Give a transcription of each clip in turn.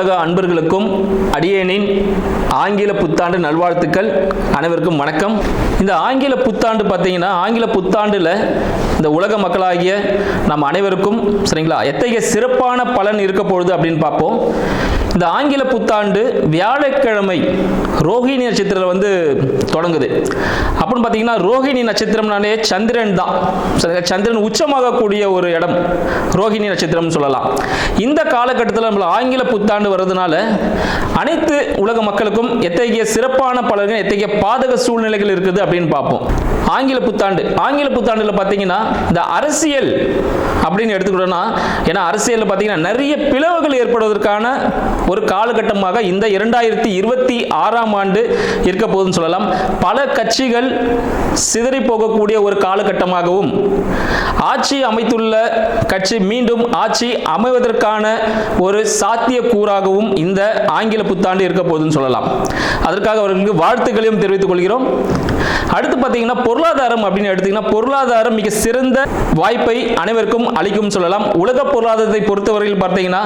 உலக அன்பர்களுக்கும் அடியேனின் ஆங்கில புத்தாண்டு நல்வாழ்த்துக்கள் அனைவருக்கும் வணக்கம். இந்த ஆங்கில புத்தாண்டு பார்த்தீங்கன்னா ஆங்கில புத்தாண்டில் இந்த உலக மக்களாகிய நம் அனைவருக்கும் சரிங்களா எத்தகைய சிறப்பான பலன் இருக்க பொழுது அப்படின்னு பார்ப்போம். இந்த ஆங்கில புத்தாண்டு வியாழக்கிழமை ரோஹிணி நட்சத்திரம் வந்து தொடங்குது. அப்படின்னு பார்த்தீங்கன்னா ரோஹிணி நட்சத்திரம்னாலே சந்திரன் தான். சரிங்களா? சந்திரன் உச்சமாகக்கூடிய ஒரு இடம். ரோஹிணி நட்சத்திரம் சொல்லலாம். இந்த காலகட்டத்தில் நம்மள ஆங்கில புத்தாண்டு வர்றதுனால அனைத்து உலக மக்களுக்கும் எத்தகைய சிறப்பான பலர்கள் எத்தகைய பாதக சூழ்நிலைகள் இருக்குது அப்படின்னு பார்ப்போம். ஆங்கில புத்தாண்டு. ஆங்கில புத்தாண்டில் பார்த்தீங்கன்னா இந்த அரசியல் அப்படின்னு எடுத்துக்கிட்டோம்னா ஏன்னா அரசியலில் பார்த்தீங்கன்னா நிறைய பிளவுகள் ஏற்படுவதற்கான ஒரு காலகட்டமாக இந்த இரண்டாயிரத்தி இருபத்தி ஆறாம் ஆண்டு இருக்க போதுன்னு சொல்லலாம். பல கட்சிகள் சிதறி போகக்கூடிய ஒரு காலகட்டமாகவும் ஆட்சி அமைத்துள்ள கட்சி மீண்டும் ஆட்சி அமைவதற்கான ஒரு சாத்தியக்கூறாகவும் இந்த ஆங்கில புத்தாண்டு இருக்க போகுதுன்னு சொல்லலாம். அதற்காக அவர்களுக்கு வாழ்த்துக்களையும் தெரிவித்துக் கொள்கிறோம். அடுத்து பார்த்தீங்கன்னா பொருளாதாரம் அப்படின்னு எடுத்தீங்கன்னா பொருளாதாரம் மிக சிறந்த வாய்ப்பை அனைவருக்கும் அளிக்கும் சொல்லலாம். உலக பொருளாதாரத்தை பொறுத்தவரையில் பார்த்தீங்கன்னா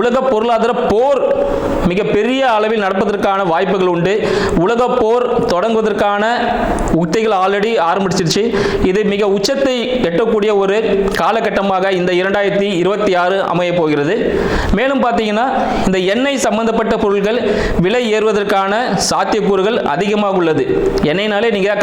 உலக பொருளாதார போர் மிக பெரிய அளவில் நடப்பதற்கான வாய்ப்புகள் உண்டு. உலக போர் தொடங்குவதற்கான உத்திகள் ஆல்ரெடி ஆரம்பிச்சிருச்சு. இது மிக உச்சத்தை எட்டக்கூடிய ஒரு காலகட்டமாக இந்த இரண்டாயிரத்தி இருபத்தி ஆறு அமைய போகிறது. மேலும் பார்த்தீங்கன்னா இந்த எண்ணெய் சம்பந்தப்பட்ட பொருட்கள் விலை ஏறுவதற்கான சாத்தியக்கூறுகள் அதிகமாக உள்ளது. எண்ணெய்னாலே நீங்கள்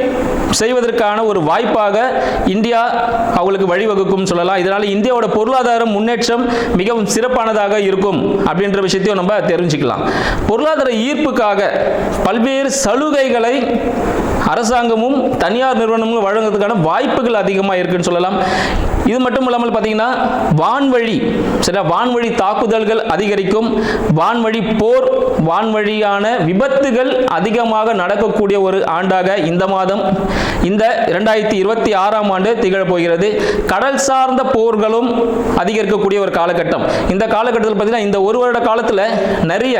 செய்வதற்கான ஒரு வாய்ப்பாக இந்தியா அவங்களுக்கு வழிவகுக்கும் சொல்லலாம். இதனால் இந்தியாவோட பொருளாதார முன்னேற்றம் மிகவும் சிறப்பானதாக இருக்கும் அப்படின்ற விஷயத்தையும் நம்ம தெரிஞ்சுக்கலாம். பொருளாதார ஈர்ப்புக்காக பல்வேறு சலுகைகளை அரசாங்கமும் தனியார் நிறுவனமும் வழங்குறதுக்கான வாய்ப்புகள் அதிகமாக இருக்குன்னு சொல்லலாம். இது மட்டும் இல்லாமல் பார்த்தீங்கன்னா வான்வழி சரியா வான்வழி தாக்குதல்கள் அதிகரிக்கும். வான்வழி போர் வான்வழியான விபத்துகள் அதிகமாக நடக்கக்கூடிய ஒரு ஆண்டாக இந்த மாதம் இந்த இரண்டாயிரத்தி இருபத்தி ஆறாம் ஆண்டு திகழப் போகிறது. கடல் சார்ந்த போர்களும் அதிகரிக்கக்கூடிய ஒரு காலகட்டம். இந்த காலகட்டத்தில் பார்த்தீங்கன்னா இந்த ஒரு வருட காலத்தில் நிறைய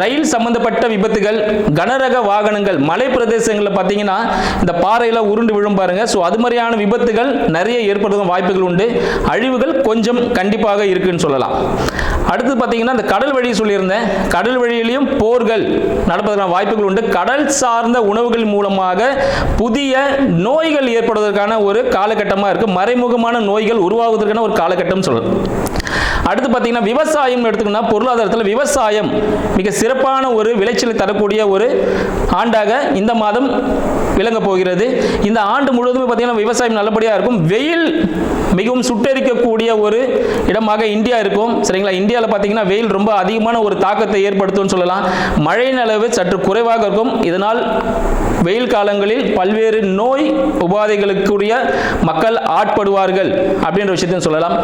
ரயில் சம்பந்தப்பட்ட விபத்துகள் கனரக வாகனங்கள் மலை பிரதேசங்களில் பார்த்தீங்கன்னா இந்த பாறையில் உருண்டு விழும் பாருங்க. ஸோ அது மாதிரியான விபத்துகள் நிறைய ஏற்படுத்தும் வாய்ப்புகள் உண்டு. அழிவுகள் கொஞ்சம் கண்டிப்பாக இருக்குன்னு சொல்லலாம். அடுத்து பார்த்தீங்கன்னா இந்த கடல் வழி சொல்லியிருந்தேன். கடல் வழியிலையும் போர்கள் நடப்பதற்கான வாய்ப்புகள் உண்டு. கடல் சார்ந்த உணவுகள் மூலமாக புதிய நோய்கள் ஏற்படுவதற்கான ஒரு காலகட்டமாக இருக்குது மறைமுகமான நோய்கள் உருவாவதற்கான ஒரு காலகட்டம் சொல்லலாம். அடுத்து பார்த்தீங்கன்னா விவசாயம் எடுத்துக்கணும் பொருளாதாரத்தில் விவசாயம் மிக சிறப்பான ஒரு விளைச்சலை தரக்கூடிய ஒரு ஆண்டாக இந்த மாதம் விளங்க போகிறது. இந்த ஆண்டு முழுவதுமே பார்த்தீங்கன்னா விவசாயம் நல்லபடியாக இருக்கும். வெயில் மிகவும் சுட்டெரிக்கக்கூடிய ஒரு இடமாக இந்தியா இருக்கும். சரிங்களா? இந்தியாவில் பார்த்தீங்கன்னா வெயில் ரொம்ப அதிகமான ஒரு தாக்கத்தை ஏற்படுத்தும்னு சொல்லலாம். மழையின் அளவு சற்று குறைவாக இருக்கும். இதனால் வெயில் காலங்களில் பல்வேறு நோய் உபாதைகளுக்குரிய மக்கள் ஆட்படுவார்கள் அப்படின்ற விஷயத்தையும் சொல்லலாம்.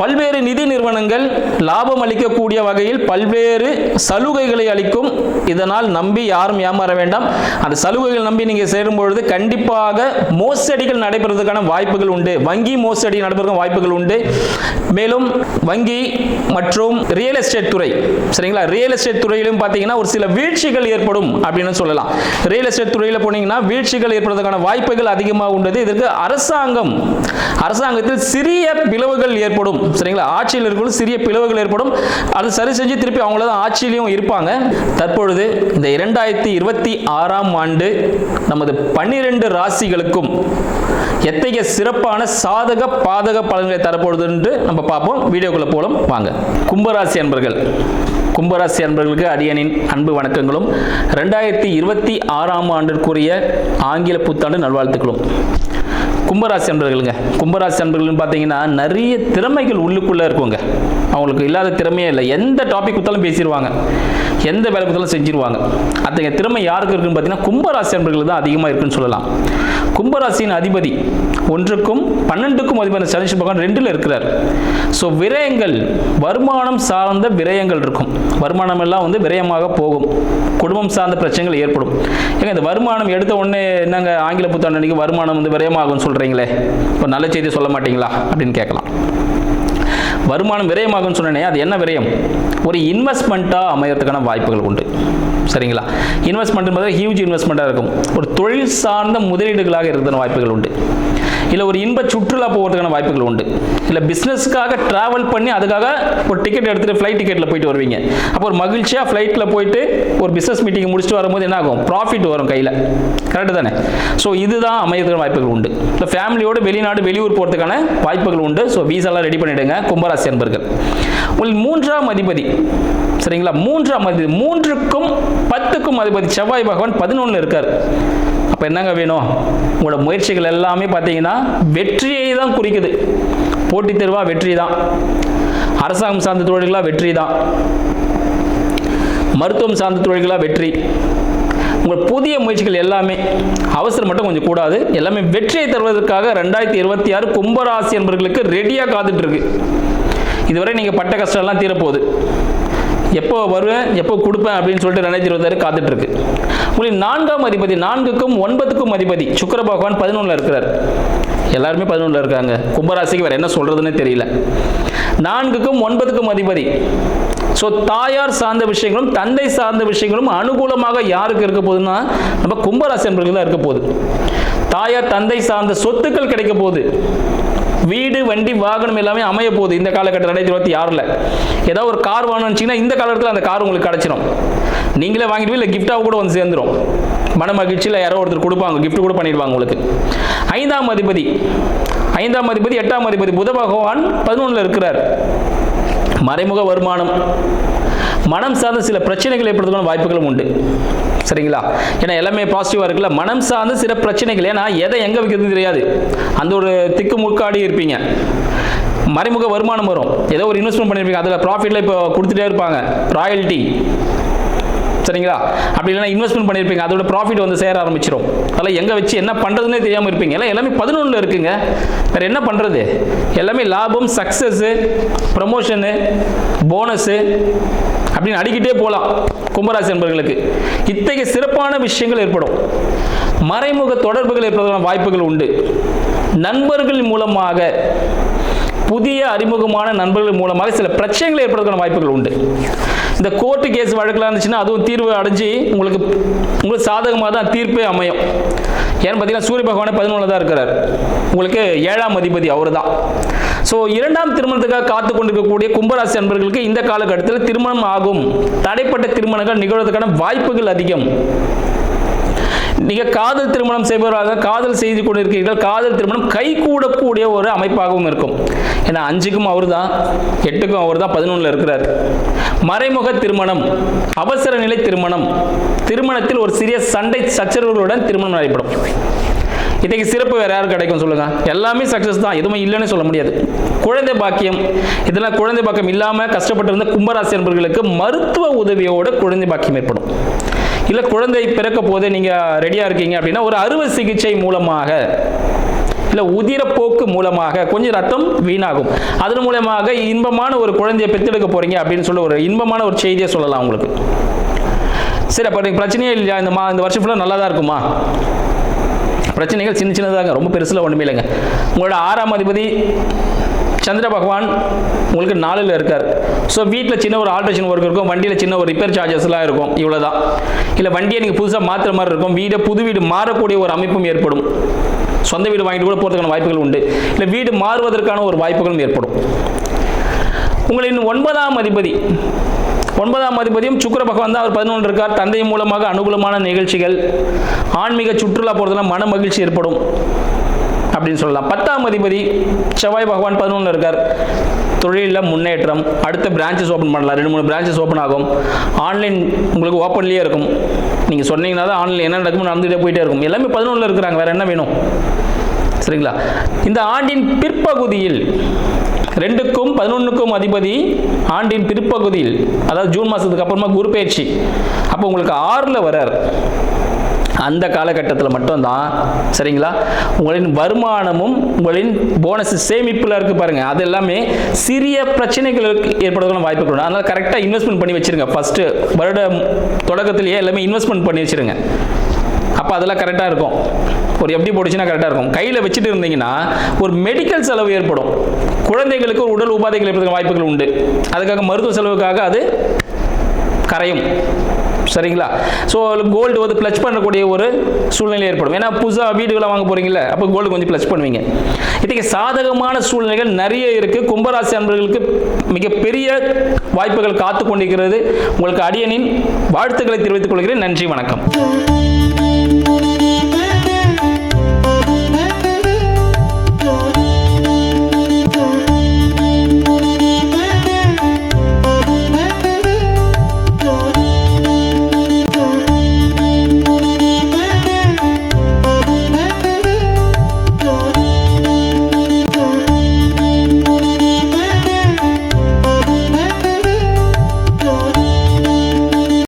பல்வேறு நிதி நிறுவனங்கள் லாபம் அளிக்கக்கூடிய வகையில் பல்வேறு சலுகைகளை அளிக்கும். இதனால் நம்பி யாரும் ஏமாற வேண்டாம். அந்த சலுகைகள் நம்பி நீங்கள் சேரும் பொழுது கண்டிப்பாக மோசடிகள் நடைபெறுவதற்கான வாய்ப்புகள் உண்டு. வங்கி மோசடி நடைபெறுவதற்கான வாய்ப்புகள் உண்டு. மேலும் வங்கி மற்றும் ரியல் எஸ்டேட் துறை சரிங்களா? ரியல் எஸ்டேட் துறையிலும் பார்த்தீங்கன்னா ஒரு சில வீழ்ச்சிகள் ஏற்படும் அப்படின்னு சொல்லலாம். ரியல் எஸ்டேட் துறையில் போனீங்கன்னா வீழ்ச்சிகள் ஏற்படுவதற்கான வாய்ப்புகள் அதிகமாக உள்ளது இதற்கு அரசாங்கம் அரசாங்கத்தில் சிறிய பிளவுகள் ஏற்படும். சரிங்களா? ஆட்சியில் இருக்கும் சிறிய பிளவுகள் ஏற்படும். அது சரி செஞ்சு திருப்பி அவங்கள தான் ஆட்சியிலையும் இருப்பாங்க. தற்பொழுது இந்த இரண்டாயிரத்தி இருபத்தி ஆறாம் ஆண்டு நமது பன்னிரண்டு ராசிகளுக்கும் எத்தகைய சிறப்பான சாதக பாதக பலன்களை தரப்போகுது என்று நம்ம பார்ப்போம். வீடியோக்குள்ள போலும். வாங்க. கும்பராசி அன்பர்கள். கும்பராசி அன்பர்களுக்கு அடியனின் அன்பு வணக்கங்களும். ரெண்டாயிரத்தி இருபத்தி ஆறாம் ஆண்டிற்குரிய ஆங்கில புத்தாண்டு நல்வாழ்த்துக்களும். கும்பராசி அன்பர்களுங்க. கும்பராசி அன்பர்கள்னு பார்த்தீங்கன்னா நிறைய திறமைகள் உள்ளுக்குள்ளே இருக்குங்க. அவங்களுக்கு இல்லாத திறமையே இல்லை. எந்த டாபிக் கொடுத்தாலும் பேசிடுவாங்க. எந்த வேலை கொடுத்தாலும் செஞ்சிருவாங்க. அத்தகைய திறமை யாருக்கு இருக்குன்னு பார்த்தீங்கன்னா கும்பராசி அன்பர்கள் தான் அதிகமாக இருக்குன்னு சொல்லலாம். கும்பராசியின் அதிபதி ஒன்றுக்கும் பன்னெண்டுக்கும் அதிபதி சனீஸ்வர பகவான் ரெண்டில் இருக்கிறார். ஸோ விரயங்கள் வருமானம் சார்ந்த விரயங்கள் இருக்கும். வருமானம் எல்லாம் வந்து விரயமாக போகும். குடும்பம் சார்ந்த பிரச்சனைகள் ஏற்படும். ஏங்க இந்த வருமானம் எடுத்த உடனே என்னங்க ஆங்கில புத்தாண்டு அன்னைக்கு வருமானம் வந்து விரயமாகும்னு சொல்கிறேன் சொல்கிறீங்களே ஒரு நல்ல செய்தி சொல்ல மாட்டீங்களா? அப்படின்னு கேட்கலாம். வருமானம் விரயமாகும்னு சொன்னேனே அது என்ன விரயம்? ஒரு இன்வெஸ்ட்மெண்ட்டாக அமையறதுக்கான வாய்ப்புகள் உண்டு. சரிங்களா? இன்வெஸ்ட்மெண்ட் என்பது ஹியூஜ் இன்வெஸ்ட்மெண்ட்டாக இருக்கும். ஒரு தொழில் சார்ந்த முதலீடுகளாக இருக்கிற வாய்ப்புகள் உண்டு. இல்லை ஒரு இன்ப சுற்றுலா போகிறதுக்கான வாய்ப்புகள் உண்டு. இல்லை பிஸ்னஸ்க்காக ட்ராவல் பண்ணி அதுக்காக ஒரு டிக்கெட் எடுத்துகிட்டு ஃப்ளைட் டிக்கெட்டில் போயிட்டு வருவீங்க. அப்போ ஒரு மகிழ்ச்சியாக ஃப்ளைட்டில் போயிட்டு ஒரு பிஸ்னஸ் மீட்டிங் முடிச்சுட்டு வரும்போது என்ன ஆகும்? ப்ராஃபிட் வரும் கையில். கரெக்டு தானே? ஸோ இதுதான் அமையறதுக்கான வாய்ப்புகள் உண்டு. இல்லை ஃபேமிலியோடு வெளிநாடு வெளியூர் போகிறதுக்கான வாய்ப்புகள் உண்டு. ஸோ வீசாலாம் ரெடி பண்ணிவிடுங்க கும்பராசி அன்பர்கள். உங்கள் மூன்றாம் அதிபதி. சரிங்களா? மூன்றாம் அதிபதி. மூன்றுக்கும் பத்துக்கும் அதிபதி செவ்வாய் பகவான் பதினொன்றில் இருக்கார். அப்போ என்னங்க வேணும்? உங்களோட முயற்சிகள் எல்லாமே பார்த்தீங்கன்னா வெற்றியை தான் குறிக்குது. போட்டித் தேர்வாக வெற்றி தான் அரசாங்கம் சார்ந்த தொழில்களாக வெற்றி தான் மருத்துவம் சார்ந்த தொழில்களாக வெற்றி. உங்கள் புதிய முயற்சிகள் எல்லாமே அவசரம் மட்டும் கொஞ்சம் கூடாது. எல்லாமே வெற்றியை தருவதற்காக ரெண்டாயிரத்தி இருபத்தி ஆறு கும்பராசி என்பவர்களுக்கு ரெடியாக காத்துட்டு இருக்கு. இதுவரை நீங்கள் பட்ட கஷ்டம்லாம் தீரப்போகுது. எப்போ வருவேன் எப்போ கொடுப்பேன் அப்படின்னு சொல்லிட்டு ரெண்டாயிரத்தி இருபத்தாறு காத்துட்டு இருக்கு உங்களுக்கு நான்காம் அதிபதி நான்குக்கும் ஒன்பதுக்கும் அதிபதி சுக்கர பகவான் பதினொன்றில் இருக்கிறார். எல்லாருமே பதினொன்றில் இருக்காங்க. கும்பராசிக்கு வேறு என்ன சொல்கிறதுனே தெரியல. நான்குக்கும் ஒன்பதுக்கும் அதிபதி. ஸோ தாயார் சார்ந்த விஷயங்களும் தந்தை சார்ந்த விஷயங்களும் அனுகூலமாக யாருக்கு இருக்க போகுதுன்னா நம்ம கும்பராசி என்பவர்கள் தான் இருக்க போகுது. தாயார் தந்தை சார்ந்த சொத்துக்கள் கிடைக்க போகுது. வீடு வண்டி வாகனம் எல்லாமே அமைய போகுது இந்த காலகட்டத்தில் ரெண்டாயிரத்தி இருபத்தி ஆறில். ஏதாவது ஒரு கார் வாங்கணும்னு இந்த காலகட்டத்தில் அந்த கார் உங்களுக்கு கிடச்சிடும் நீங்களே வாங்கிட்டு இல்லை கிஃப்டாக கூட வந்து சேர்ந்துடும் மன மகிழ்ச்சியில் யாரோ ஒருத்தர் கொடுப்பாங்க கிஃப்ட் கூட பண்ணிடுவாங்க உங்களுக்கு. ஐந்தாம் அதிபதி ஐந்தாம் அதிபதி எட்டாம் அதிபதி புத பகவான் பதினொன்றில் இருக்கிறார். மறைமுக வருமானம் மனம் சார்ந்த சில பிரச்சனைகள் ஏற்படுறதுக்கான வாய்ப்புகளும் உண்டு. சரிங்களா? ஏன்னா எல்லாமே பாசிட்டிவாக இருக்குல்ல? மனம் சார்ந்த சில பிரச்சனைகள் ஏன்னா எதை எங்கே வைக்கிறதுன்னு தெரியாது. அந்த ஒரு திக்கு முக்காடி இருப்பீங்க. மறைமுக வருமானம் வரும். ஏதோ ஒரு இன்வெஸ்ட்மெண்ட் பண்ணியிருப்பீங்க அதில் ப்ராஃபிட்டில் இப்போ கொடுத்துட்டே இருப்பாங்க. ராயல்ட்டி சரிங்களா? அப்படி இல்லைனா இன்வெஸ்ட்மெண்ட் பண்ணியிருப்பீங்க அதோட ப்ராஃபிட் வந்து சேர ஆரம்பிச்சிடும் அதெல்லாம் எங்கே வச்சு என்ன பண்ணுறதுனே தெரியாமல் இருப்பீங்க. எல்லாம் எல்லாமே பதினொன்றில் இருக்குங்க. வேறு என்ன பண்ணுறது எல்லாமே லாபம் சக்ஸஸ்ஸு ப்ரமோஷனு போனஸு அப்படின்னு அடிக்கிட்டே போகலாம் கும்பராசி என்பவர்களுக்கு இத்தகைய சிறப்பான விஷயங்கள் ஏற்படும். மறைமுக தொடர்புகள் ஏற்படுவதற்கான வாய்ப்புகள் உண்டு. நண்பர்கள் மூலமாக புதிய அறிமுகமான நண்பர்கள் மூலமாக சில பிரச்சனைகள் ஏற்படுவதற்கான வாய்ப்புகள் உண்டு. இந்த கோர்ட்டு கேஸ் வழக்கெல்லாம் இருந்துச்சுன்னா அதுவும் தீர்வு அடைஞ்சு உங்களுக்கு உங்களுக்கு சாதகமாக தான் தீர்ப்பே அமையும். ஏன்னு பார்த்தீங்கன்னா சூரிய பகவானே பதினொன்றில் தான் இருக்கிறார் உங்களுக்கு ஏழாம் அதிபதி அவர் தான் ஸோ இரண்டாம் திருமணத்துக்காக காத்து கொண்டிருக்கக்கூடிய கும்பராசி அன்பர்களுக்கு இந்த காலகட்டத்தில் திருமணம் ஆகும். தடைப்பட்ட திருமணங்கள் நிகழ்வதற்கான வாய்ப்புகள் அதிகம். நீங்க காதல் திருமணம் செய்பவராக காதல் செய்து கொண்டிருக்கிறீர்கள் காதல் திருமணம் கைகூடக்கூடிய ஒரு அமைப்பாகவும் இருக்கும். ஏன்னா அஞ்சுக்கும் அவர் தான் எட்டுக்கும் அவர் தான் பதினொன்றில் இருக்கிறார். மறைமுக திருமணம் அவசர நிலை திருமணம் திருமணத்தில் ஒரு சிறிய சண்டை சச்சரவுகளுடன் திருமணம் நடைபெறும். இன்றைக்கு சிறப்பு வேறு யாரும் கிடைக்கும் சொல்லுங்க? எல்லாமே சக்ஸஸ் தான். எதுவுமே இல்லைன்னு சொல்ல முடியாது. குழந்தை பாக்கியம். இதெல்லாம் குழந்தை பாக்கியம் இல்லாமல் கஷ்டப்பட்டிருந்த கும்பராசி என்பவர்களுக்கு மருத்துவ உதவியோட குழந்தை பாக்கியம் ஏற்படும். இல்லை குழந்தை பிறக்க போது நீங்கள் ரெடியாக இருக்கீங்க அப்படின்னா ஒரு அறுவை சிகிச்சை மூலமாக இல்லை உதிரப்போக்கு மூலமாக கொஞ்சம் ரத்தம் வீணாகும். அதன் மூலமாக இன்பமான ஒரு குழந்தையை பெற்றெடுக்க போகிறீங்க அப்படின்னு சொல்லி ஒரு இன்பமான ஒரு செய்தியை சொல்லலாம் உங்களுக்கு. சரி அப்போ நீங்கள் பிரச்சனையே இல்லையா? இந்த மா இந்த வருஷம் ஃபுல்லாக நல்லா தான் இருக்குமா? பிரச்சனைகள் சின்ன சின்னதாக ரொம்ப பெருசில் ஒன்றுமே இல்லைங்க. உங்களோட ஆறாம் அதிபதி சந்திர பகவான் உங்களுக்கு நாளில் இருக்கார். ஸோ வீட்டில் சின்ன ஒரு ஆல்ட்ரேஷன் ஒர்க் இருக்கும் வண்டியில் சின்ன ஒரு ரிப்பேர் சார்ஜஸ்லாம் இருக்கும் இவ்வளோ தான் இல்லை வண்டியை நீங்கள் புதுசாக மாற்றுற மாதிரி இருக்கும் வீடை புது வீடு மாறக்கூடிய ஒரு அமைப்பும் ஏற்படும். சொந்த வீடு வாங்கிட்டு கூட போகிறதுக்கான வாய்ப்புகள் உண்டு. இல்லை வீடு மாறுவதற்கான ஒரு வாய்ப்புகளும் ஏற்படும். உங்களின் ஒன்பதாம் அதிபதி ஒன்பதாம் அதிபதியும் சுக்கிர பகவான் தான் அவர் பதினொன்று இருக்கார். தந்தை மூலமாக அனுகூலமான நிகழ்ச்சிகள் ஆன்மீக சுற்றுலா போகிறதுலாம் மன மகிழ்ச்சி ஏற்படும். அப்படின்னு சொல்லலாம். பத்தாம் அதிபதி செவ்வாய் பகவான் பதினொன்றில் இருக்கார். தொழிலில் முன்னேற்றம். அடுத்த பிரான்ச்சஸ் ஓப்பன் பண்ணலாம். ரெண்டு மூணு பிரான்ச்சஸ் ஓப்பன் ஆகும். ஆன்லைன் உங்களுக்கு ஓப்பன்லேயே இருக்கும். நீங்கள் சொன்னீங்கன்னா தான் ஆன்லைன் என்ன நடக்கும்னு நடந்துகிட்டே போயிட்டே இருக்கும். எல்லாமே பதினொன்றில் இருக்கிறாங்க. வேறு என்ன வேணும்? சரிங்களா? இந்த ஆண்டின் பிற்பகுதியில் ரெண்டுக்கும் பதினொன்றுக்கும் அதிபதி ஆண்டின் பிற்பகுதியில் அதாவது ஜூன் மாதத்துக்கு அப்புறமா குரு பயிற்சி. அப்போ உங்களுக்கு ஆறில் வரார் அந்த காலகட்டத்தில் மட்டும்தான் சரிங்களா? உங்களின் வருமானமும் உங்களின் போனஸ் சேமிப்பில் இருக்கு பாருங்க. அது எல்லாமே சிறிய பிரச்சனைகளுக்கு ஏற்படுவதற்கான வாய்ப்புகள் உண்டு. அதனால் கரெக்டாக இன்வெஸ்ட்மெண்ட் பண்ணி வச்சிருங்க. ஃபர்ஸ்ட் வருட தொடக்கத்திலேயே எல்லாமே இன்வெஸ்ட்மெண்ட் பண்ணி வச்சிருங்க. அப்போ அதெல்லாம் கரெக்டாக இருக்கும். ஒரு எப்படி போட்டுச்சுன்னா கரெக்டாக இருக்கும். கையில் வச்சுட்டு இருந்தீங்கன்னா ஒரு மெடிக்கல் செலவு ஏற்படும். குழந்தைகளுக்கு ஒரு உடல் உபாதைகள் ஏற்படுறதுக்கு வாய்ப்புகள் உண்டு. அதுக்காக மருத்துவ செலவுக்காக அது கரையும். சரிங்களா? ஸோ கோல்டு வந்து ப்ளச் பண்ணக்கூடிய ஒரு சூழ்நிலை ஏற்படும். ஏன்னா புதுசாக வீடுகளை வாங்க போகிறீங்களா அப்போ கோல்டு கொஞ்சம் ப்ளச் பண்ணுவீங்க. இன்றைக்கி சாதகமான சூழ்நிலைகள் நிறைய இருக்குது கும்பராசி அன்பர்களுக்கு மிகப்பெரிய வாய்ப்புகள் காத்து கொண்டிருக்கிறது. உங்களுக்கு அடியனின் வாழ்த்துக்களை தெரிவித்துக் கொள்கிறேன். நன்றி வணக்கம்.